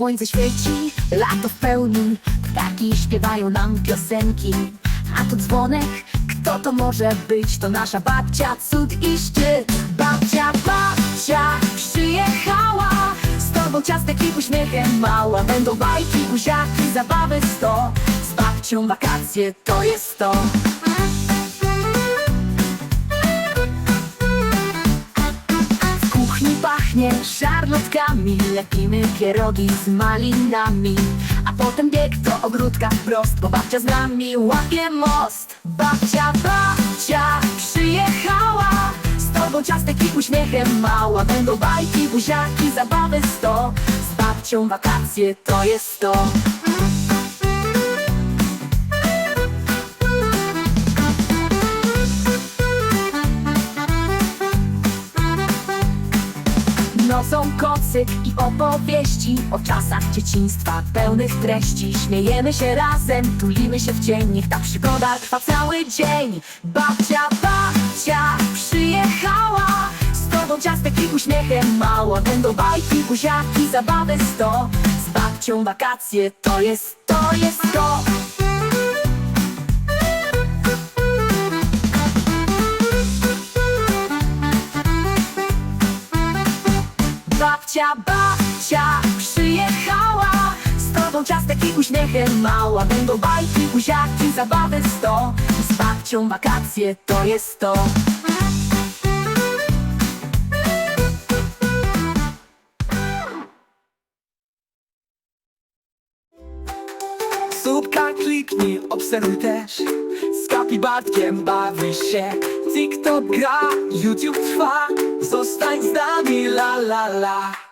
Słońce świeci, lato w pełni. Ptaki śpiewają nam piosenki. A tu dzwonek, kto to może być? To nasza babcia, cud i szczyt. Babcia, babcia przyjechała. Z tobą ciastek i uśmiechem mała. Będą bajki, buziaki, zabawy sto. Z babcią wakacje to jest to pachnie szarlotkami Lepimy pierogi z malinami. A potem bieg do ogródka wprost Bo babcia z nami łapie most. Babcia, babcia przyjechała Z tobą ciastek i uśmiechem mała Będą bajki, buziaki, zabawy sto. Z babcią wakacje to jest to Nocą kocyk i opowieści O czasach dzieciństwa pełnych treści. Śmiejemy się razem, tulimy się w dzień. Niech ta przygoda trwa cały dzień. Babcia, babcia przyjechała Z tobą ciastek i uśmiechem. Mała Będą bajki, buziaki, zabawy sto. Z babcią wakacje to jest, to jest to Babcia, babcia przyjechała. Z tobą ciastek i uśmiechem mała Będą bajki, buziaki, zabawy sto Z babcią wakacje to jest to. Słupka kliknij, obserwuj też. Z kapibatkiem bawi się. TikTok gra, YouTube trwa Zostań z nami, la la la